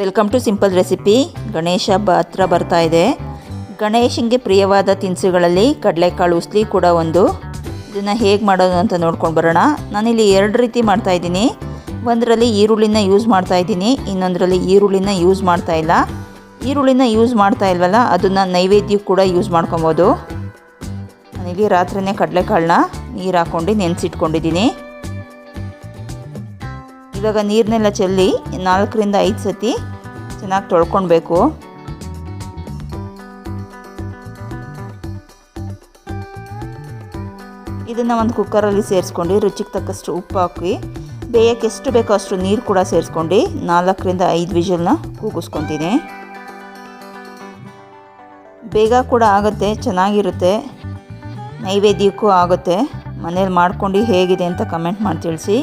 Welcome to simple recipe Ganesha ಹಬ್ಬ ಹತ್ರ ಬರ್ತಾ ಇದೆ. ಗಣೇಶನಿಗೆ ಪ್ರಿಯವಾದ ತಿನಿಸುಗಳಲ್ಲಿ ಕಡಲೆಕಾಳು, ಉಸ್ಲಿ ಕೂಡ ಒಂದು. ಇದನ್ನು ಹೇಗೆ ಮಾಡೋದು ಅಂತ ನೋಡ್ಕೊಂಡು ಬರೋಣ. ನಾನಿಲ್ಲಿ ಎರಡು ರೀತಿ ಮಾಡ್ತಾ ಇದ್ದೀನಿ. ಒಂದರಲ್ಲಿ ಈರುಳ್ಳಿನ ಯೂಸ್ ಮಾಡ್ತಾ ಇದ್ದೀನಿ. ಇನ್ನೊಂದರಲ್ಲಿ ಈರುಳ್ಳಿನ ಯೂಸ್ ಮಾಡ್ತಾ ಇಲ್ಲ. ಈರುಳ್ಳಿನ ಯೂಸ್ ಮಾಡ್ತಾ ಇಲ್ವಲ್ಲ, ಅದನ್ನು ನೈವೇದ್ಯಕ್ಕೆ ಕೂಡ ಯೂಸ್ ಮಾಡ್ಕೊಬೋದು. ನಾನಿಲ್ಲಿ ರಾತ್ರಿನೇ ಕಡಲೆಕಾಳನ್ನ ನೀರು ಹಾಕ್ಕೊಂಡು ನೆನೆಸಿಟ್ಕೊಂಡಿದ್ದೀನಿ. ಇವಾಗ ನೀರನ್ನೆಲ್ಲ ಚೆಲ್ಲಿ ನಾಲ್ಕರಿಂದ ಐದು ಸತಿ ಚೆನ್ನಾಗಿ ತೊಳ್ಕೊಳ್ಬೇಕು ಇದನ್ನು ಒಂದು ಕುಕ್ಕರಲ್ಲಿ ಸೇರಿಸ್ಕೊಂಡು ರುಚಿಗೆ ತಕ್ಕಷ್ಟು ಉಪ್ಪು ಹಾಕಿ, ಬೇಯಕ್ಕೆ ಎಷ್ಟು ಬೇಕೋ ಅಷ್ಟು ನೀರು ಕೂಡ ಸೇರಿಸ್ಕೊಂಡು ನಾಲ್ಕರಿಂದ ಐದು ವಿಷಲ್ನ ಕೂಗಿಸ್ಕೊತೀನಿ. ಬೇಗ ಕೂಡ ಆಗುತ್ತೆ, ಚೆನ್ನಾಗಿರುತ್ತೆ, ನೈವೇದ್ಯಕ್ಕೂ ಆಗುತ್ತೆ. ಮನೇಲಿ ಮಾಡ್ಕೊಂಡು ಹೇಗಿದೆ ಅಂತ ಕಮೆಂಟ್ ಮಾಡಿ ತಿಳಿಸಿ.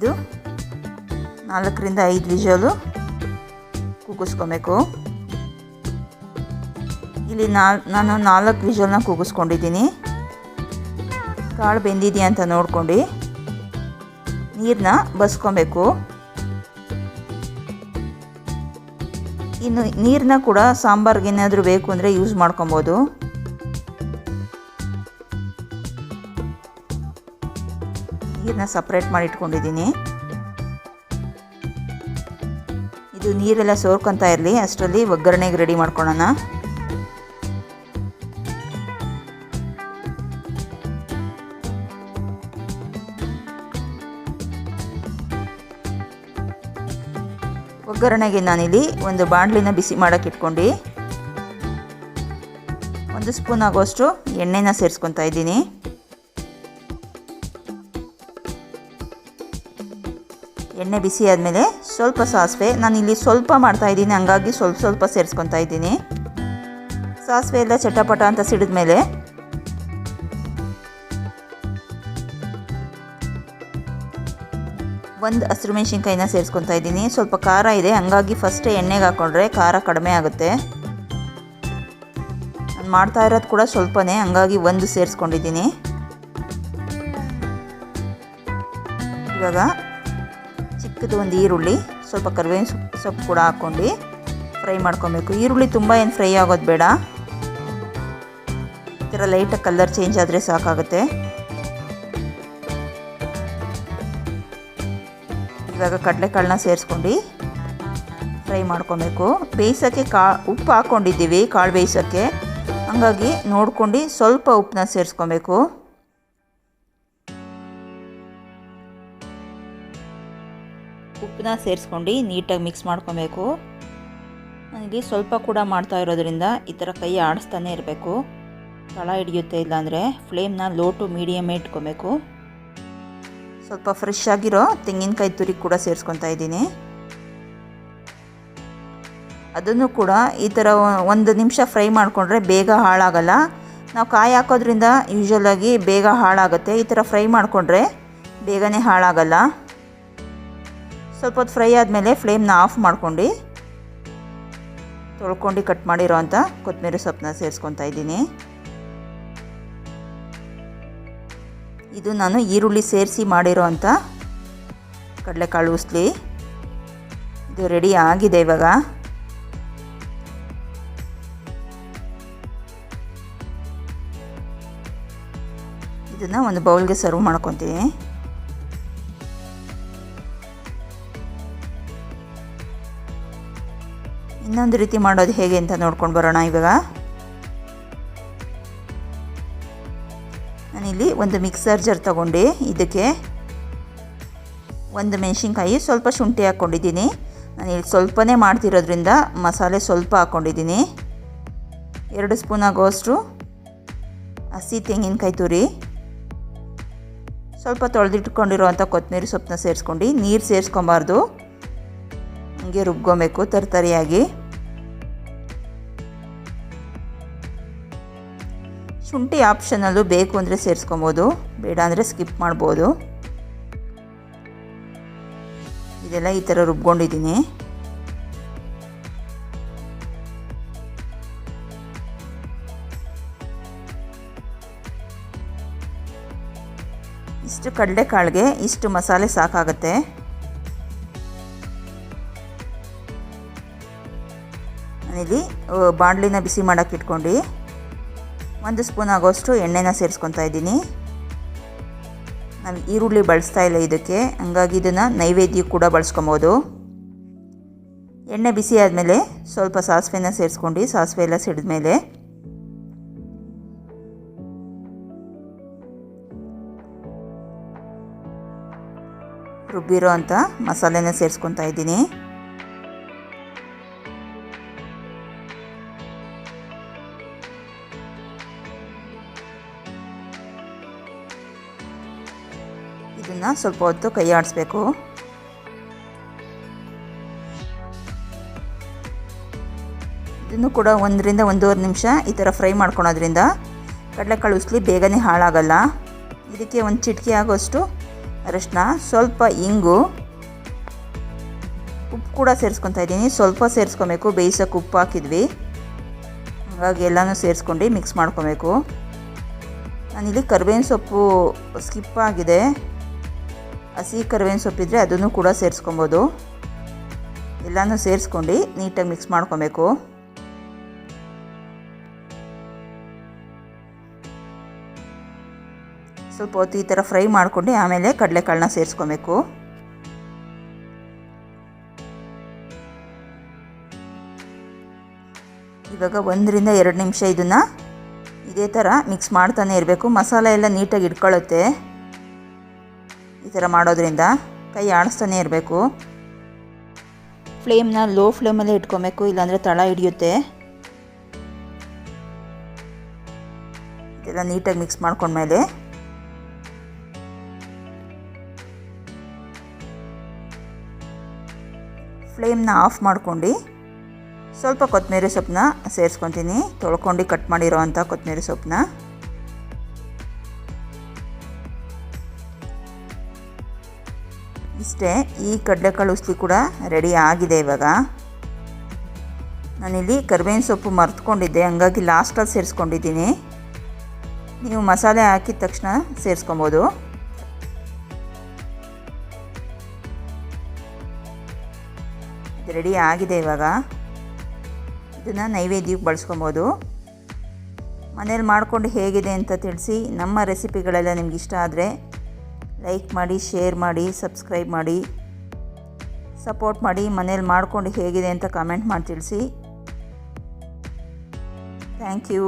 ಇದು ನಾಲ್ಕರಿಂದ ಐದು ವಿಷಲು ಕೂಗಿಸ್ಕೊಬೇಕು. ಇಲ್ಲಿ ನಾಲ್ ನಾನು ನಾಲ್ಕು ವಿಷಲ್ನ ಕೂಗಿಸ್ಕೊಂಡಿದ್ದೀನಿ. ಕಾಳು ಬೆಂದಿದೆಯಾ ಅಂತ ನೋಡ್ಕೊಂಡು ನೀರನ್ನ ಬಸ್ಕೊಬೇಕು. ಇನ್ನು ನೀರನ್ನ ಕೂಡ ಸಾಂಬಾರ್ಗೆ ಏನಾದರೂ ಬೇಕು ಅಂದರೆ ಯೂಸ್ ಮಾಡ್ಕೊಬೋದು. ನೀರನ್ನ ಸಪ್ರೇಟ್ ಮಾಡಿ ಇಟ್ಕೊಂಡಿದ್ದೀನಿ ಇದು ನೀರೆಲ್ಲ ಸೋರ್ಕೊತಾ ಇರಲಿ, ಅಷ್ಟರಲ್ಲಿ ಒಗ್ಗರಣೆಗೆ ರೆಡಿ ಮಾಡ್ಕೊಳ್ಳೋಣ ಒಗ್ಗರಣೆಗೆ ನಾನಿಲ್ಲಿ ಒಂದು ಬಾಣಲಿನ ಬಿಸಿ ಮಾಡೋಕೆ ಇಟ್ಕೊಂಡು. ಒಂದು ಸ್ಪೂನ್ ಆಗೋಷ್ಟು ಎಣ್ಣೆನ ಸೇರಿಸ್ಕೊತಾ ಇದ್ದೀನಿ. ಎಣ್ಣೆ ಬಿಸಿ ಆದಮೇಲೆ ಸ್ವಲ್ಪ ಸಾಸಿವೆ. ನಾನಿಲ್ಲಿ ಸ್ವಲ್ಪ ಮಾಡ್ತಾಯಿದ್ದೀನಿ ಹಂಗಾಗಿ ಸ್ವಲ್ಪ ಸ್ವಲ್ಪ ಸೇರಿಸ್ಕೊತಾ ಇದ್ದೀನಿ. ಸಾಸಿವೆ ಎಲ್ಲ ಚಟಪಟ ಅಂತ ಸಿಡಿದ್ಮೇಲೆ ಒಂದು ಹಸಿರು ಮೆಣಸಿನ್ಕಾಯಿನ ಸೇರಿಸ್ಕೊತಾ ಇದ್ದೀನಿ. ಸ್ವಲ್ಪ ಖಾರ ಇದೆ. ಹಂಗಾಗಿ ಫಸ್ಟೇ ಎಣ್ಣೆಗೆ ಹಾಕ್ಕೊಂಡ್ರೆ ಖಾರ ಕಡಿಮೆ ಆಗುತ್ತೆ. ನಾನು ಮಾಡ್ತಾ ಇರೋದು ಕೂಡ ಸ್ವಲ್ಪನೇ. ಹಂಗಾಗಿ ಒಂದು ಸೇರಿಸ್ಕೊಂಡಿದ್ದೀನಿ. ಇವಾಗ ಚಿಕ್ಕದು ಒಂದು ಈರುಳ್ಳಿ. ಸ್ವಲ್ಪ ಕರಿಬೇವಿನ ಸೊಪ್ಪು ಕೂಡ ಹಾಕ್ಕೊಂಡು ಫ್ರೈ ಮಾಡ್ಕೊಬೇಕು. ಈರುಳ್ಳಿ ತುಂಬ ಏನು ಫ್ರೈ ಆಗೋದು ಬೇಡ. ಈ ಥರ ಲೈಟಾಗಿ ಕಲರ್ ಚೇಂಜ್ ಆದರೆ ಸಾಕಾಗುತ್ತೆ. ಇವಾಗ ಕಡಲೆಕಾಳನ್ನ ಸೇರಿಸ್ಕೊಂಡು ಫ್ರೈ ಮಾಡ್ಕೊಬೇಕು. ಬೇಯಿಸೋಕ್ಕೆ ಕಾ, ಉಪ್ಪು ಹಾಕ್ಕೊಂಡಿದ್ದೀವಿ ಕಾಳು ಬೇಯಿಸೋಕ್ಕೆ ಹಂಗಾಗಿ ನೋಡ್ಕೊಂಡು ಸ್ವಲ್ಪ ಉಪ್ಪನ್ನ ಸೇರಿಸ್ಕೊಬೇಕು. ಉಪ್ಪನ್ನ ಸೇರಿಸ್ಕೊಂಡು ನೀಟಾಗಿ ಮಿಕ್ಸ್ ಮಾಡ್ಕೊಬೇಕು. ನನಗೆ ಸ್ವಲ್ಪ ಕೂಡ ಮಾಡ್ತಾ ಇರೋದ್ರಿಂದ ಈ ಥರ ಕೈ ಆಡಿಸ್ತಾನೆ ಇರಬೇಕು. ತಳ ಹಿಡಿಯುತ್ತೆ ಇಲ್ಲಾಂದರೆ ಫ್ಲೇಮ್ನ ಲೋ ಟು ಮೀಡಿಯಮೇ ಇಟ್ಕೊಬೇಕು. ಸ್ವಲ್ಪ ಫ್ರೆಶ್ ಆಗಿರೋ ತೆಂಗಿನಕಾಯಿ ತುರಿ ಕೂಡ ಸೇರಿಸ್ಕೊತಾ ಇದ್ದೀನಿ. ಅದನ್ನು ಕೂಡ ಈ ಥರ ಒಂದು ನಿಮಿಷ ಫ್ರೈ ಮಾಡಿಕೊಂಡ್ರೆ ಬೇಗ ಹಾಳಾಗಲ್ಲ. ನಾವು ಕಾಯಿ ಹಾಕೋದ್ರಿಂದ ಯೂಶ್ವಲಾಗಿ ಬೇಗ ಹಾಳಾಗುತ್ತೆ. ಈ ಥರ ಫ್ರೈ ಮಾಡಿಕೊಂಡ್ರೆ ಬೇಗನೆ ಹಾಳಾಗಲ್ಲ. ಸ್ವಲ್ಪ ಹೊತ್ತು ಫ್ರೈ ಆದಮೇಲೆ ಫ್ಲೇಮ್ನ ಆಫ್ ಮಾಡ್ಕೊಂಡು ತೊಳ್ಕೊಂಡು ಕಟ್ ಮಾಡಿರೋ ಅಂಥ ಕೊತ್ತಂಬರಿ ಸೊಪ್ಪನ್ನ ಸೇರಿಸ್ಕೊತಾ ಇದ್ದೀನಿ. ಇದು ನಾನು ಈರುಳ್ಳಿ ಸೇರಿಸಿ ಮಾಡಿರೋ ಅಂಥ ಕಡಲೆಕಾಳು ಉಸ್ಲಿ. ಇದು ರೆಡಿ ಆಗಿದೆ ಇವಾಗ. ಇದನ್ನು ಒಂದು ಬೌಲ್ಗೆ ಸರ್ವ್ ಮಾಡ್ಕೊತೀನಿ. ಇನ್ನೊಂದು ರೀತಿ ಮಾಡೋದು ಹೇಗೆ ಅಂತ ನೋಡ್ಕೊಂಡು ಬರೋಣ ಇವಾಗ. ನಾನಿಲ್ಲಿ ಒಂದು ಮಿಕ್ಸರ್ ಜರ್ ತಗೊಂಡು ಇದಕ್ಕೆ. ಒಂದು ಮೆಣಸಿನ್ಕಾಯಿ ಸ್ವಲ್ಪ ಶುಂಠಿ ಹಾಕ್ಕೊಂಡಿದ್ದೀನಿ. ನಾನಿಲ್ಲಿ ಸ್ವಲ್ಪನೇ ಮಾಡ್ತಿರೋದ್ರಿಂದ ಮಸಾಲೆ ಸ್ವಲ್ಪ ಹಾಕ್ಕೊಂಡಿದ್ದೀನಿ. ಎರಡು ಸ್ಪೂನ್ ಆಗೋಷ್ಟು ಹಸಿ ತೆಂಗಿನಕಾಯಿ ತುರಿ. ಸ್ವಲ್ಪ ತೊಳೆದಿಟ್ಕೊಂಡಿರೋವಂಥ ಕೊತ್ತಂಬರಿ ಸೊಪ್ಪನ್ನ ಸೇರಿಸ್ಕೊಂಡು ನೀರು ಸೇರಿಸ್ಕೊಬಾರ್ದು. ಹಂಗೆ ರುಬ್ಕೊಬೇಕು ತರ್ತರಿಯಾಗಿ. ಶುಂಠಿ ಆಪ್ಷನಲ್ಲೂ ಬೇಕು ಅಂದರೆ ಸೇರಿಸ್ಕೊಬೋದು, ಬೇಡ ಅಂದರೆ ಸ್ಕಿಪ್ ಮಾಡ್ಬೋದು. ಇದೆಲ್ಲ ಈ ಥರ ರುಬ್ಕೊಂಡಿದ್ದೀನಿ. ಇಷ್ಟು ಕಡಲೆಕಾಳಿಗೆ ಇಷ್ಟು ಮಸಾಲೆ ಸಾಕಾಗುತ್ತೆ. ನಾನಿಲ್ಲಿ ಬಾಣಲಿನ ಬಿಸಿ ಮಾಡೋಕ್ಕೆ ಇಟ್ಕೊಂಡು. ಒಂದು ಸ್ಪೂನ್ ಆಗೋಷ್ಟು ಎಣ್ಣೆನ ಸೇರಿಸ್ಕೊತಾ ಇದ್ದೀನಿ. ನಾವು ಈರುಳ್ಳಿ ಬಳಸ್ತಾ ಇಲ್ಲ ಇದಕ್ಕೆ, ಹಂಗಾಗಿ ಇದನ್ನು ನೈವೇದ್ಯ ಕೂಡ ಬಳಸ್ಕೊಬೋದು. ಎಣ್ಣೆ ಬಿಸಿ ಆದಮೇಲೆ ಸ್ವಲ್ಪ ಸಾಸಿವೆನ ಸೇರಿಸ್ಕೊಂಡು, ಸಾಸಿವೆ ಎಲ್ಲ ಸಿಡಿದ ಮೇಲೆ ರುಬ್ಬಿರೋ ಅಂಥ ಮಸಾಲೆನ ಸೇರಿಸ್ಕೊತಾ ಇದ್ದೀನಿ. ಸ್ವಲ್ಪ ಹೊತ್ತು ಕೈ ಆಡಿಸ್ಬೇಕು. ಇದನ್ನು ಕೂಡ ಒಂದರಿಂದ ಒಂದೂವರೆ ನಿಮಿಷ ಈ ಥರ ಫ್ರೈ ಮಾಡ್ಕೊಳೋದ್ರಿಂದ ಕಡಲೆಕಾಳು ಉಸ್ಲಿ ಬೇಗನೆ ಹಾಳಾಗಲ್ಲ. ಇದಕ್ಕೆ ಒಂದು ಚಿಟಿಕೆ ಆಗೋಷ್ಟು ಅರಶಿನ ಸ್ವಲ್ಪ ಇಂಗು. ಉಪ್ಪು ಕೂಡ ಸೇರಿಸ್ಕೊತಾ ಇದ್ದೀನಿ. ಸ್ವಲ್ಪ ಸೇರಿಸ್ಕೊಬೇಕು. ಬೇಯಿಸೋಕೆ ಉಪ್ಪು ಹಾಕಿದ್ವಿ. ಹಾಗಾಗಿ ಎಲ್ಲನೂ ಸೇರಿಸ್ಕೊಂಡು ಮಿಕ್ಸ್ ಮಾಡ್ಕೊಬೇಕು. ನಾನಿಲ್ಲಿ ಕರ್ಬೇವಿನ ಸೊಪ್ಪು ಸ್ಕಿಪ್ ಆಗಿದೆ. ಹಸಿ ಕರಿಬೇವಿನ ಸೊಪ್ಪಿದ್ರೆ ಅದನ್ನು ಕೂಡ ಸೇರಿಸ್ಕೊಬೋದು. ಎಲ್ಲನೂ ಸೇರಿಸ್ಕೊಂಡು ನೀಟಾಗಿ ಮಿಕ್ಸ್ ಮಾಡ್ಕೊಬೇಕು. ಸ್ವಲ್ಪ ಹೊತ್ತು ಈ ಥರ ಫ್ರೈ ಮಾಡ್ಕೊಂಡು ಆಮೇಲೆ ಕಡಲೆಕಾಳನ್ನ ಸೇರಿಸ್ಕೊಬೇಕು. ಇವಾಗ ಒಂದರಿಂದ ಎರಡು ನಿಮಿಷ ಇದನ್ನು ಇದೇ ಥರ ಮಿಕ್ಸ್ ಮಾಡ್ತಾನೆ ಇರಬೇಕು. ಮಸಾಲೆ ಎಲ್ಲ ನೀಟಾಗಿ ಇಟ್ಕೊಳ್ಳುತ್ತೆ. ಈ ಥರ ಮಾಡೋದ್ರಿಂದ ಕೈ ಆಡಿಸ್ತಾನೆ ಇರಬೇಕು. ಫ್ಲೇಮ್ನ ಲೋ ಫ್ಲೇಮಲ್ಲೇ ಇಟ್ಕೊಬೇಕು, ಇಲ್ಲಾಂದರೆ ತಳ ಹಿಡಿಯುತ್ತೆ. ಇದೆಲ್ಲ ನೀಟಾಗಿ ಮಿಕ್ಸ್ ಮಾಡ್ಕೊಂಡ್ಮೇಲೆ ಫ್ಲೇಮ್ನ ಆಫ್ ಮಾಡ್ಕೊಂಡು ಸ್ವಲ್ಪ ಕೊತ್ತಂಬರಿ ಸೊಪ್ಪನ್ನ ಸೇರಿಸ್ಕೊತೀನಿ. ತೊಳ್ಕೊಂಡು ಕಟ್ ಮಾಡಿರೋ ಅಂಥ ಕೊತ್ತಂಬರಿ ಸೊಪ್ಪನ್ನ. ಇಷ್ಟೇ ಈ ಕಡಲೆಕಾಳು ಉಸ್ಲಿ ಕೂಡ ರೆಡಿ ಆಗಿದೆ ಇವಾಗ. ನಾನಿಲ್ಲಿ ಕರ್ಬೇವಿನ ಸೊಪ್ಪು ಮರ್ತ್ಕೊಂಡಿದ್ದೆ, ಹಂಗಾಗಿ ಲಾಸ್ಟಲ್ಲಿ ಸೇರಿಸ್ಕೊಂಡಿದ್ದೀನಿ. ನೀವು ಮಸಾಲೆ ಹಾಕಿದ ತಕ್ಷಣ ಸೇರಿಸ್ಕೊಬೋದು. ಇದು ರೆಡಿ ಆಗಿದೆ ಇವಾಗ. ಇದನ್ನು ನೈವೇದ್ಯಕ್ಕೆ ಬಳಸ್ಕೊಬೋದು. ಮನೇಲಿ ಮಾಡಿಕೊಂಡು ಹೇಗಿದೆ ಅಂತ ತಿಳಿಸಿ, ನಮ್ಮ ರೆಸಿಪಿಗಳೆಲ್ಲ ನಿಮ್ಗೆ ಇಷ್ಟ ಆದರೆ ಲೈಕ್ ಮಾಡಿ ಶೇರ್ ಮಾಡಿ ಸಬ್ಸ್ಕ್ರೈಬ್ ಮಾಡಿ ಸಪೋರ್ಟ್ ಮಾಡಿ, ಮನೇಲಿ ಮಾಡಿಕೊಂಡು ಹೇಗಿದೆ ಅಂತ ಕಮೆಂಟ್ ಮಾಡಿ ತಿಳಿಸಿ. Thank you